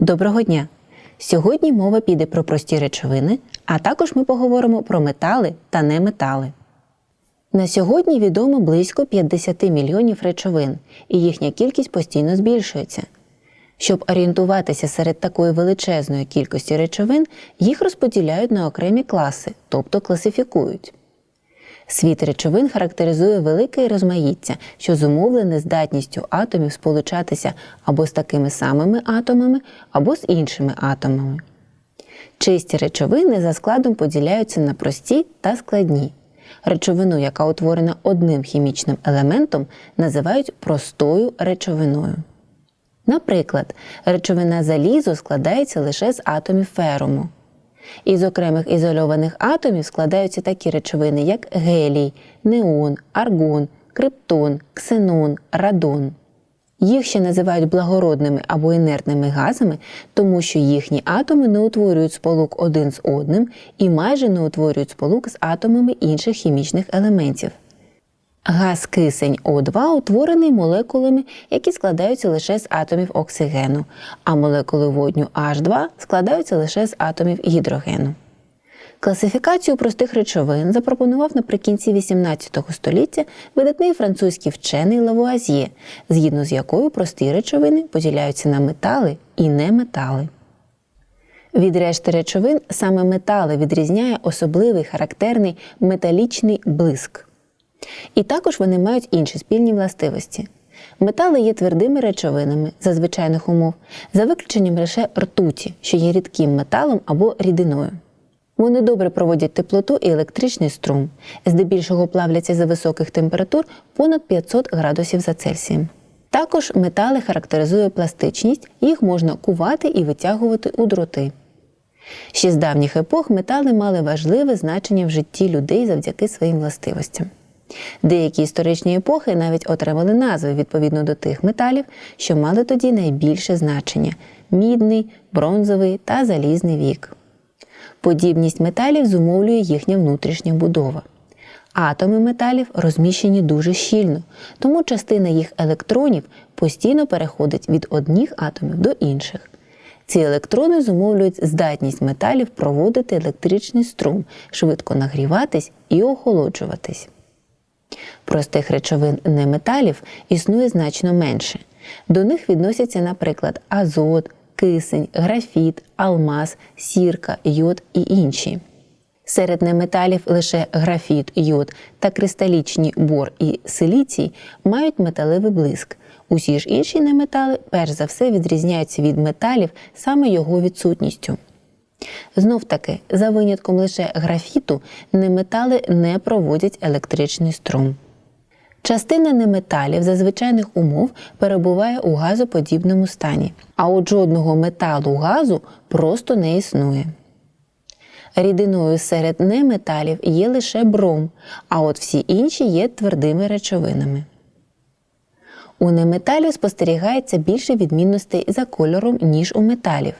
Доброго дня! Сьогодні мова піде про прості речовини, а також ми поговоримо про метали та неметали. На сьогодні відомо близько 50 мільйонів речовин, і їхня кількість постійно збільшується. Щоб орієнтуватися серед такої величезної кількості речовин, їх розподіляють на окремі класи, тобто класифікують. Світ речовин характеризує велике розмаїття, що зумовлене здатністю атомів сполучатися або з такими самими атомами, або з іншими атомами. Чисті речовини за складом поділяються на прості та складні. Речовину, яка утворена одним хімічним елементом, називають простою речовиною. Наприклад, речовина залізу складається лише з атомів феруму. Із окремих ізольованих атомів складаються такі речовини, як гелій, неон, аргон, криптон, ксенон, радон. Їх ще називають благородними або інертними газами, тому що їхні атоми не утворюють сполук один з одним і майже не утворюють сполук з атомами інших хімічних елементів. Газ кисень О2 утворений молекулами, які складаються лише з атомів оксигену, а молекули водню H2 складаються лише з атомів гідрогену. Класифікацію простих речовин запропонував наприкінці XVIII століття видатний французький вчений Лавуазьє, згідно з якою прості речовини поділяються на метали і неметали. Від решти речовин саме метали відрізняє особливий характерний металічний блиск. І також вони мають інші спільні властивості. Метали є твердими речовинами за звичайних умов, за виключенням лише ртуті, що є рідким металом або рідиною. Вони добре проводять теплоту і електричний струм, здебільшого плавляться за високих температур понад 500 градусів за Цельсієм. Також метали характеризує пластичність, їх можна кувати і витягувати у дроти. Ще з давніх епох метали мали важливе значення в житті людей завдяки своїм властивостям. Деякі історичні епохи навіть отримали назви відповідно до тих металів, що мали тоді найбільше значення мідний, бронзовий та залізний вік. Подібність металів зумовлює їхня внутрішня будова. Атоми металів розміщені дуже щільно, тому частина їх електронів постійно переходить від одних атомів до інших. Ці електрони зумовлюють здатність металів проводити електричний струм, швидко нагріватись і охолоджуватись. Простих речовин неметалів існує значно менше. До них відносяться, наприклад, азот, кисень, графіт, алмаз, сірка, йод і інші. Серед неметалів лише графіт, йод та кристалічні бор і силіцій мають металевий блиск. Усі ж інші неметали перш за все відрізняються від металів саме його відсутністю. Знов таки, за винятком лише графіту, неметали не проводять електричний струм. Частина неметалів за звичайних умов перебуває у газоподібному стані, а от жодного металу газу просто не існує. Рідиною серед неметалів є лише бром, а от всі інші є твердими речовинами. У неметалів спостерігається більше відмінностей за кольором, ніж у металів.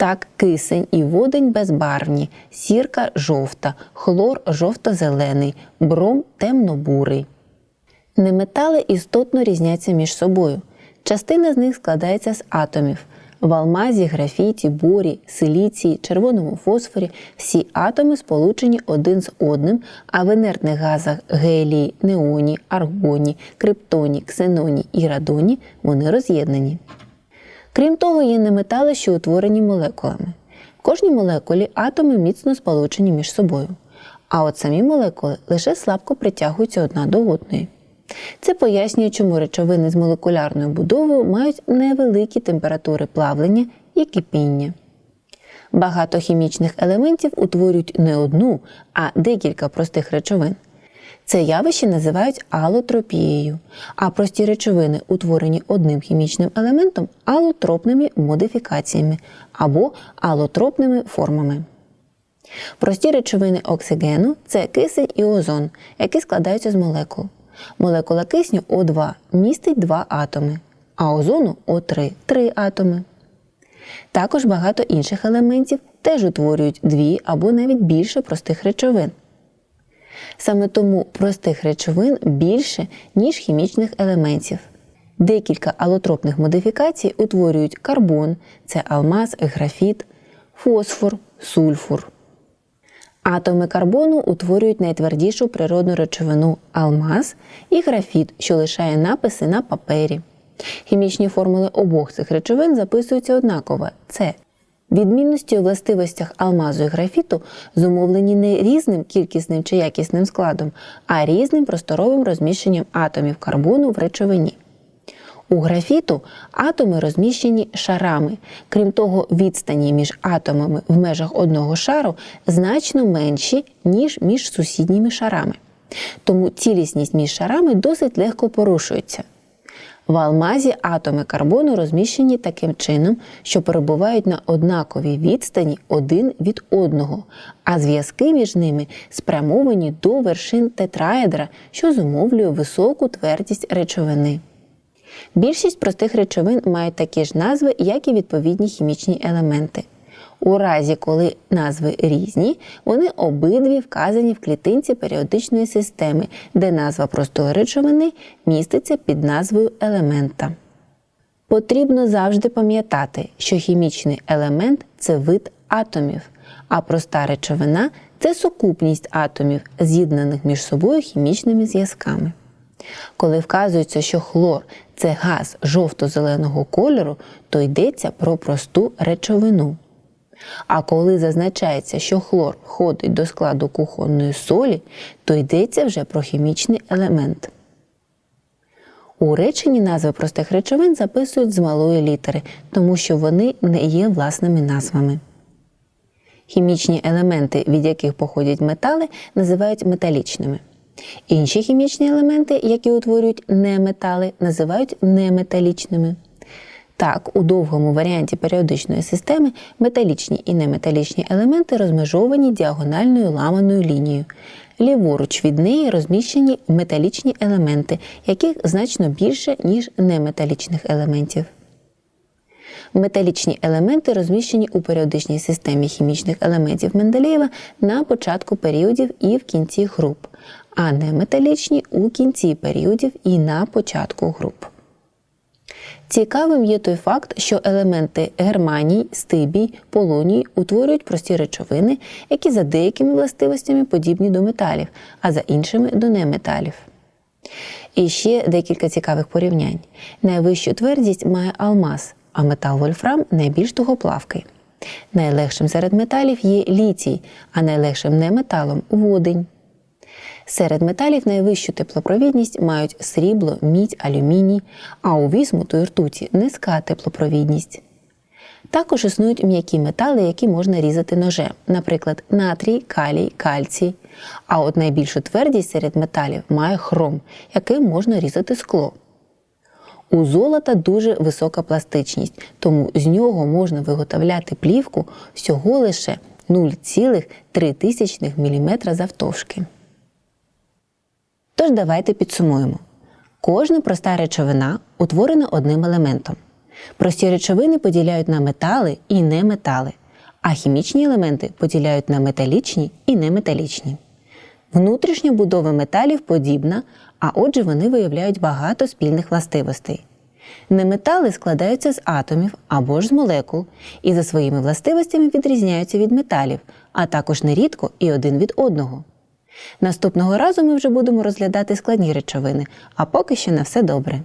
Так, кисень і водень безбарвні, сірка жовта, хлор жовто-зелений, бром темно-бурий. Неметали істотно різняться між собою. Частина з них складається з атомів. В алмазі, графіті, борі, силіції, червоному фосфорі всі атоми сполучені один з одним, а в інертних газах гелії, неоні, аргоні, криптоні, ксеноні і радоні вони роз'єднані. Крім того, є неметали, що утворені молекулами. В кожній молекулі атоми міцно сполучені між собою, а от самі молекули лише слабко притягуються одна до одної. Це пояснює, чому речовини з молекулярною будовою мають невеликі температури плавлення і кипіння. Багато хімічних елементів утворюють не одну, а декілька простих речовин. Це явище називають алотропією, а прості речовини, утворені одним хімічним елементом, алотропними модифікаціями або алотропними формами. Прості речовини оксигену це кисень і озон, які складаються з молекул. Молекула кисню О2 містить два атоми, а озону О3 три атоми. Також багато інших елементів теж утворюють дві або навіть більше простих речовин. Саме тому простих речовин більше, ніж хімічних елементів. Декілька алотропних модифікацій утворюють карбон це алмаз, графіт, фосфор, сульфур. Атоми карбону утворюють найтвердішу природну речовину алмаз і графіт, що лишає написи на папері. Хімічні формули обох цих речовин записуються однаково це Відмінності у властивостях алмазу і графіту зумовлені не різним кількісним чи якісним складом, а різним просторовим розміщенням атомів карбону в речовині. У графіту атоми розміщені шарами. Крім того, відстані між атомами в межах одного шару значно менші, ніж між сусідніми шарами. Тому цілісність між шарами досить легко порушується. В алмазі атоми карбону розміщені таким чином, що перебувають на однаковій відстані один від одного, а зв'язки між ними спрямовані до вершин тетраедра, що зумовлює високу твердість речовини. Більшість простих речовин мають такі ж назви, як і відповідні хімічні елементи. У разі, коли назви різні, вони обидві вказані в клітинці періодичної системи, де назва простої речовини міститься під назвою елемента. Потрібно завжди пам'ятати, що хімічний елемент це вид атомів, а проста речовина це сукупність атомів, з'єднаних між собою хімічними зв'язками. Коли вказується, що хлор це газ жовто-зеленого кольору, то йдеться про просту речовину. А коли зазначається, що хлор входить до складу кухонної солі, то йдеться вже про хімічний елемент. У реченні назви простих речовин записують з малої літери, тому що вони не є власними назвами. Хімічні елементи, від яких походять метали, називають металічними. Інші хімічні елементи, які утворюють неметали, називають неметалічними. Так, у довгому варіанті періодичної системи металічні і неметалічні елементи розмежовані діагональною ламаною лінією. Ліворуч від неї розміщені металічні елементи, яких значно більше, ніж неметалічних елементів. Металічні елементи розміщені у періодичній системі хімічних елементів Менделєєва на початку періодів і в кінці груп, а неметалічні у кінці періодів і на початку груп. Цікавим є той факт, що елементи германій, стибій, полоній утворюють прості речовини, які за деякими властивостями подібні до металів, а за іншими до неметалів. І ще декілька цікавих порівнянь. Найвищу твердість має алмаз, а метал вольфрам найбільш тугоплавкий. Найлегшим серед металів є літій, а найлегшим неметалом водень. Серед металів найвищу теплопровідність мають срібло, мідь, алюміній, а у вісмуту і ртуті низька теплопровідність. Також існують м'які метали, які можна різати ножем, наприклад, натрій, калій, кальцій. А от найбільшу твердість серед металів має хром, яким можна різати скло. У золота дуже висока пластичність, тому з нього можна виготовляти плівку всього лише 0,3 мм завтовшки. Тож давайте підсумуємо. Кожна проста речовина утворена одним елементом. Прості речовини поділяють на метали і неметали, а хімічні елементи поділяють на металічні і неметалічні. Внутрішня будова металів подібна, а отже, вони виявляють багато спільних властивостей. Неметали складаються з атомів або ж з молекул і за своїми властивостями відрізняються від металів, а також нерідко і один від одного. Наступного разу ми вже будемо розглядати складні речовини, а поки що на все добре.